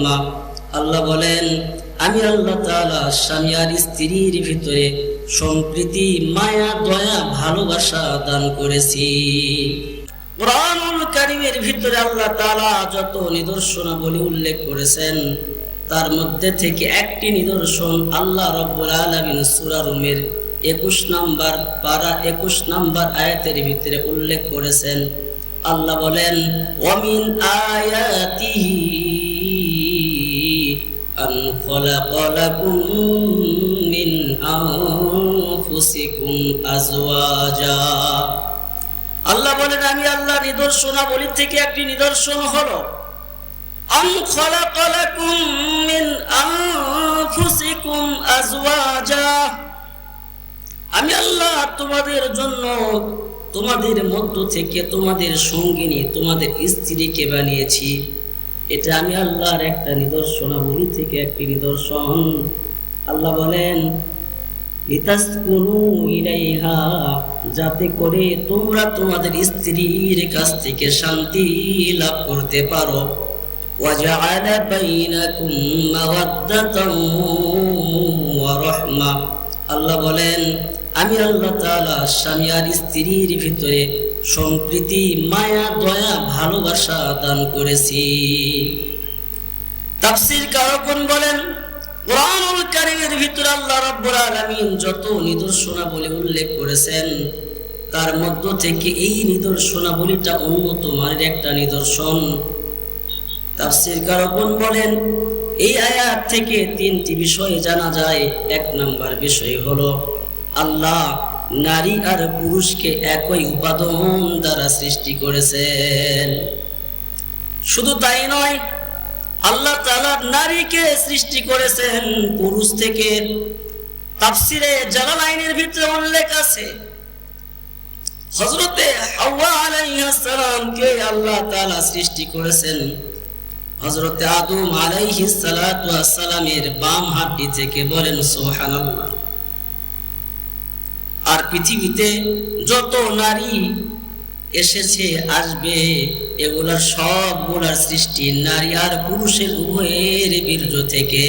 রহমা আল্লাহ বলেন, আমি আল্লাহ তাআলা স্বামী আর স্ত্রীর ভিতরে সম্প্রীতি, মায়া, দয়া, ভালোবাসা দান করেছি। ভিতরে আল্লাহ যত নিদর্শনাবলী উল্লেখ করেছেন, তার মধ্যে থেকে একটি নিদর্শন আল্লাহ রব্বুল আলামিন একুশ নাম্বার, পারা একুশ নাম্বার আয়াতের ভিতরে উল্লেখ করেছেন। আল্লাহ বলেন ওয়ামিন আয়াতিহি লাকুম মিন আনফুসিকুম আজওয়াজা আল্লাহ বলেন, আমি আল্লাহ নিদর্শনাবলী থেকে একটি নিদর্শন হলো আম খলাকা লাকুম মিন আনফুসিকুম আজওয়াজা। আমি আল্লাহ তোমাদের জন্য, তোমাদের মধ্য থেকে তোমাদের সঙ্গিনী, তোমাদের স্ত্রীকে বানিয়েছি। এটা আমি আল্লাহর একটা নিদর্শনাবলী থেকে একটি নিদর্শন আল্লাহ বলেন লিতাসকুনু ইলাইহা যাতে করে তোমরা তোমাদের স্ত্রীর কাছ থেকে শান্তি লাভ করতে পারো وجعل بينكم مودة ورحمة আল্লাহ বলেন আমি আল্লাহ তাআলা স্বামী আর স্ত্রীর ভিতরে সম্প্রীতি, মায়া, দয়া, ভালোবাসা দান করেছি। তাফসীর কারকন বলেন, কোরআনুল কারীমের ভিতর আল্লাহ রাব্বুল আলামিন যত নিদর্শনাবলী উল্লেখ করেছেন, তার মধ্য থেকে এই নিদর্শনাবলীটা উন্নত মানের একটা নিদর্শন। তাফসির কারকন বলেন, এই আয়াত থেকে তিনটি বিষয় জানা যায়। এক নাম্বার বিষয় হলো, আল্লাহ নারী আর পুরুষকে একই উপাদান দ্বারা সৃষ্টি করেছেন। শুধু তাই নয়, আল্লাহ তাআলা নারীকে সৃষ্টি করেছেন পুরুষ থেকে। তাফসিরে জালাল আইনের ভিতরে উল্লেখ আছে হজরতে হাওয়া আলাইহিস সালামকে আল্লাহ তাআলা সৃষ্টি করেছেন। হজরতে আদম আলাইহিস সালাতু বাম হাতটি থেকে বলেন, সুবহানাল্লাহ। আর পৃথিবীতে যত নারী এসেছে, আসবে এগুলার সবগুলার সৃষ্টি নারী আর পুরুষের উভয়ের বীর্য থেকে।